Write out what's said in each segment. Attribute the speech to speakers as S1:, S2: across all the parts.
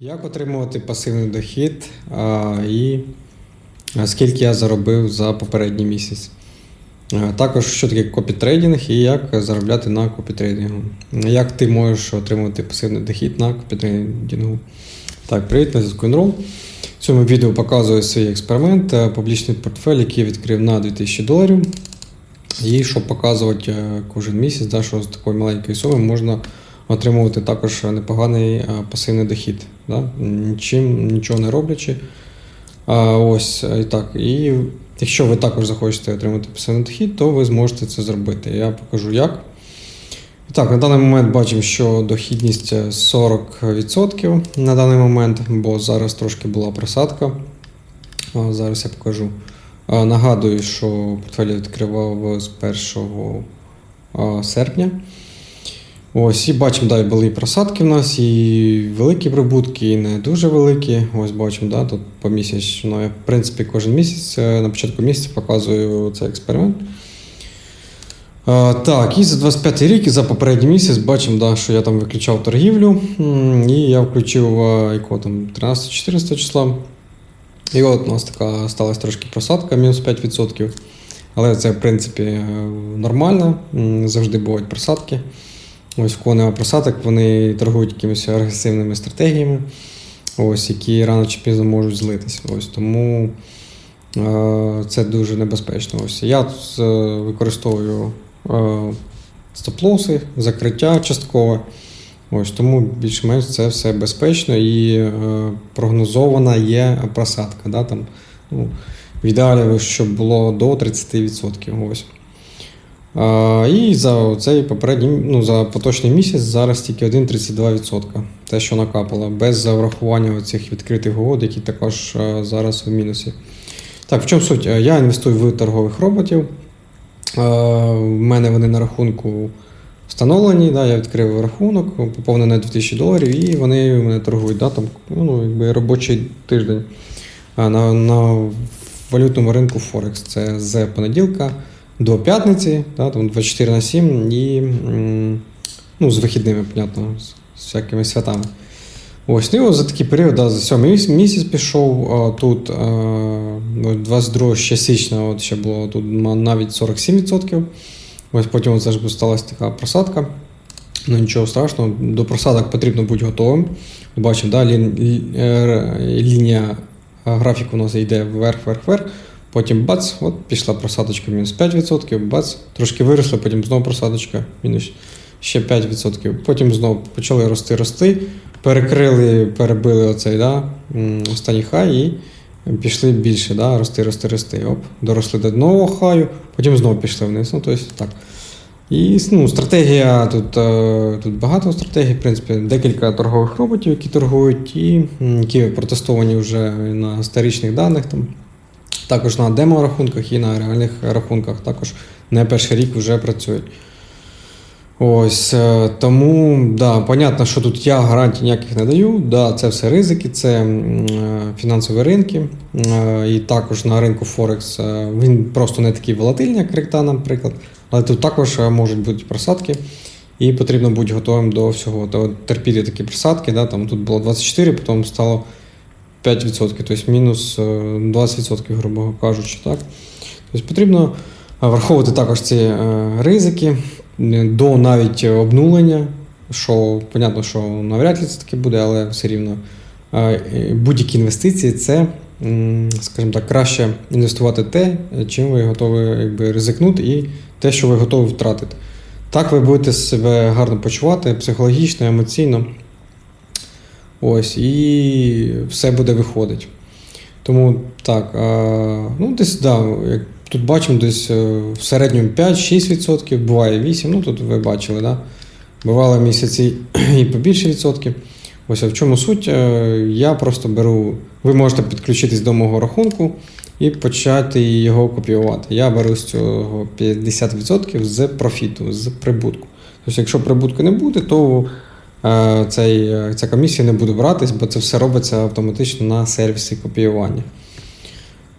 S1: Як отримувати пасивний дохід а, і скільки я заробив за попередній місяць? Також що таке копітрейдинг і як заробляти на копітрейдингу. Як ти можеш отримувати пасивний дохід на копітрейдингу? Так, привіт, на зв'язку Enroll. В цьому відео показую свій експеримент, е, публічний портфель, який я відкрив на 2000 доларів. І щоб показувати е, кожен місяць, да, що з такої маленької суми можна отримувати також непоганий е, пасивний дохід, да? нічим, нічого не роблячи. А, ось і так. І якщо ви також захочете отримати пасивний дохід, то ви зможете це зробити. Я покажу як. Так, на даний момент бачимо, що дохідність 40% на даний момент, бо зараз трошки була просадка. А, Зараз я покажу. А, Нагадую, що портфель відкривав з 1 а, серпня. Ось, і бачимо, да, були і просадки в нас, і великі прибутки, і не дуже великі. Ось бачимо, да, тут помісячно. Я, в принципі, кожен місяць е, на початку місяця показую цей експеримент. А, так, і за 25 рік, і за попередній місяць бачимо, да, що я там виключав торгівлю. І я включив якого там 13-14 числа. І от у нас така сталася трошки просадка, мінус 5%. Але це, в принципі, е, нормально. Завжди бувають просадки. Ось в кого нема просадок, вони торгують якимись агресивними стратегіями, ось, які рано чи пізно можуть злитися. Ось, тому е, це дуже небезпечно. Ось, я тут е, використовую е, стоп-лоси, закриття часткове. Ось, тому більш-менш це все безпечно і е, прогнозована є просадка. Да, там, ну, в ідеалі, щоб було до 30%. Ось. І за цей попередній, ну, за поточний місяць зараз тільки 1,32%. Те, що накапало, без врахування цих відкритих угод, які також е, зараз в мінусі. Так, в чому суть? Е, Я інвестую в торгових роботів. Е, В мене вони на рахунку встановлені. Да, я відкрив рахунок, поповнений на 2000 доларів, і вони мене торгують. Да, там, ну, якби робочий тиждень на, на валютному ринку Форекс. Це з понеділка до п'ятниці, да, там 24 на 7 і ну, з вихідними, понятно, з, всякими святами. Ось, ну за такий період, да, за сьомий місяць пішов а, тут а, ну, 22 ще січня, от ще було тут навіть 47%. Ось потім от завжди сталася така просадка. Ну нічого страшного, до просадок потрібно бути готовим. Бачимо, да, лі, лі- е, лінія графіку у нас йде вверх, вверх, вверх. Потім бац, от пішла просадочка мінус 5%, бац, трошки виросли, потім знову просадочка, мінус ще 5%. Потім знову почали рости, рости, перекрили, перебили оцей да, останній хай і пішли більше, да, рости, рости, рости. Оп, доросли до нового хаю, потім знову пішли вниз. Ну, тобто, так. І ну, стратегія тут, е, тут багато стратегій, в принципі, декілька торгових роботів, які торгують, і які протестовані вже на старічних даних. Там. Також на демо-рахунках і на реальних рахунках також не перший рік вже працюють. Ось е, тому, да, понятно, що тут я гарантій ніяких не даю. Да, це все ризики, це е, фінансові ринки. Е, І також на ринку Форекс він просто не такий волатильний, як крипта, наприклад. Але тут також можуть бути просадки, і потрібно бути готовим до всього. Терпіти такі просадки. Да, там тут було 24, потім стало 5%, тобто мінус е, 20%, грубо кажучи. Так? Тобто потрібно е, враховувати також ці е, ризики е, до навіть обнулення, що, понятно, що навряд ли це таке буде, але все рівно е, е, будь-які інвестиції це, скажімо так, краще інвестувати те, чим ви готові якби, ризикнути, і те, що ви готові втратити. Так ви будете себе гарно почувати психологічно, емоційно. Ось, і все буде виходити. Тому так, ну десь, да, як тут бачимо, десь е, в середньому 5-6%, буває 8%, ну тут ви бачили, да? бували місяці і по більше відсотків. Ось а в чому суть? Е, Я просто беру, ви можете підключитись до мого рахунку і почати його копіювати. Я беру з цього 50% з профіту, з прибутку. Тобто, якщо прибутку не буде, то цей, е, ця комісія не буде братись, бо це все робиться автоматично на сервісі копіювання.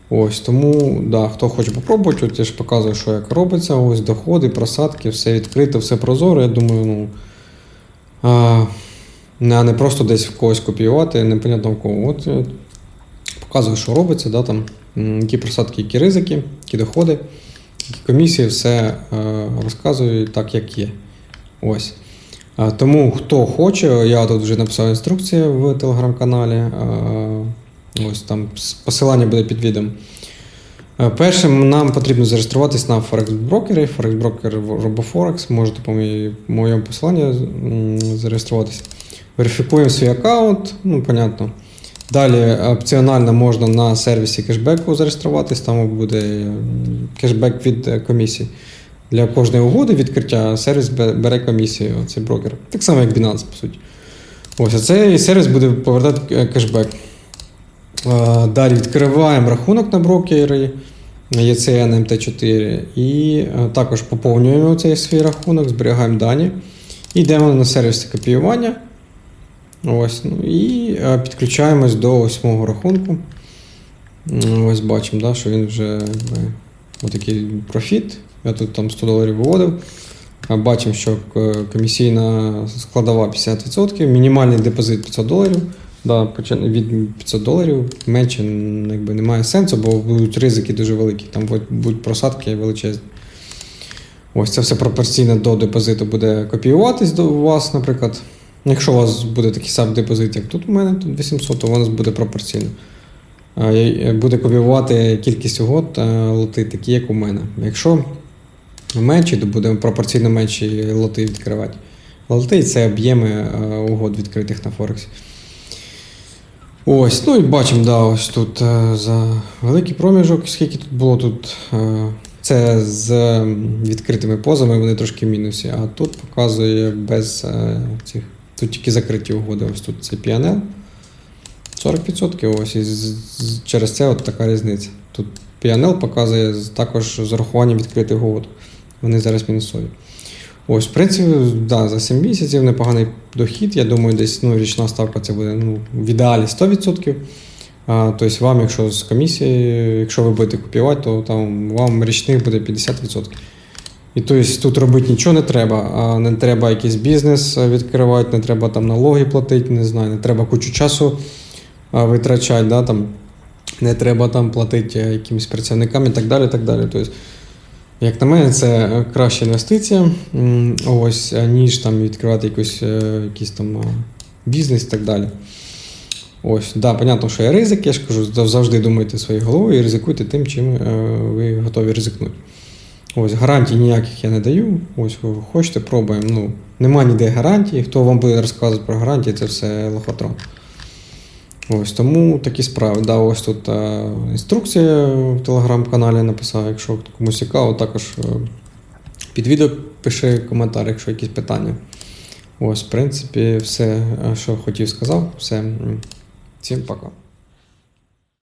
S1: Ось тому, да, хто хоче попробувати, от я ж показую, що як робиться. Ось доходи, просадки, все відкрито, все прозоро. Я думаю, ну. А, Не- А не просто десь в когось копіювати, непонятно в кого. От е, показую, що робиться, да, там, які просадки, які ризики, які доходи, які комісії, все е, розказую так, як є. Ось. Тому хто хоче, я тут вже написав інструкцію в телеграм-каналі. Ось там посилання буде під відео. Першим нам потрібно зареєструватись на Форекс-брокері. Форекс-брокер RoboForex. Можете по моєму посиланню зареєструватися. Верифікуємо свій аккаунт, ну, понятно. Далі опціонально можна на сервісі кешбеку зареєструватись, там буде кешбек від е, комісії. Для кожної угоди відкриття сервіс бере комісію, цей брокер. Так само, як Binance, по суті. Ось а цей сервіс буде повертати е, кешбек. Далі відкриваємо рахунок на брокері ECN MT4 і е, також поповнюємо цей свій рахунок, зберігаємо дані. І йдемо на сервіс копіювання. Ось, ну, і е, підключаємось до восьмого рахунку. Ось бачимо, да, що він вже отакий профіт. Я тут там 100 доларів виводив. Бачимо, що комісійна складова 50%, мінімальний депозит 500 доларів. Да, від 500 доларів менше якби, немає сенсу, бо будуть ризики дуже великі. Там будуть- просадки величезні. Ось це все пропорційно до депозиту буде копіюватись до вас, наприклад. Якщо у вас буде такий самий депозит, як тут у мене, тут 800, то вас буде пропорційно. Буде копіювати кількість угод е, лоти, такі, як у мене. Якщо менші, то буде пропорційно менші лоти відкривати. Лоти це об'єми е, угод відкритих на Форексі. Ось, ну і бачимо, да, ось тут е, за великий проміжок, скільки тут було тут. е, Це з відкритими позами, вони трошки в мінусі, а тут показує без цих. Тут тільки закриті угоди. Ось тут це PNL. 40% ось і через це от така різниця. Тут PNL показує також з урахуванням відкритих угод. Вони зараз мінусові. Ось, в принципі, да, за 7 місяців непоганий дохід. Я думаю, десь ну, річна ставка це буде ну, в ідеалі 100%. А, тобто вам, якщо з комісії, якщо ви будете копіювати, то там вам річних буде 50%. І тобто тут робити нічого не треба. Не треба якийсь бізнес відкривати, не треба там налоги платити, не знаю, не треба кучу часу витрачати, да, там, не треба там платити е, якимось працівникам і так далі. так далі. Тобто, як на мене, це е, краща інвестиція, ось, е, ніж там відкривати якийсь, е, якийсь там бізнес і так далі. Ось, да, понятно, що є ризик, я ж кажу, завжди думайте своєю головою і ризикуйте тим, чим ви готові ризикнути. Ось, гарантій ніяких я не даю. Ось ви хочете, пробуємо. Ну, нема ніде гарантій. Хто вам буде розказувати про гарантії, це все лохотрон. Ось тому такі справи. Да, ось тут е, інструкція в телеграм-каналі написав. Якщо комусь цікаво, також е, під відео пиши коментар, якщо якісь питання. Ось, в принципі, все, е, що хотів сказав. Все. Всім пока.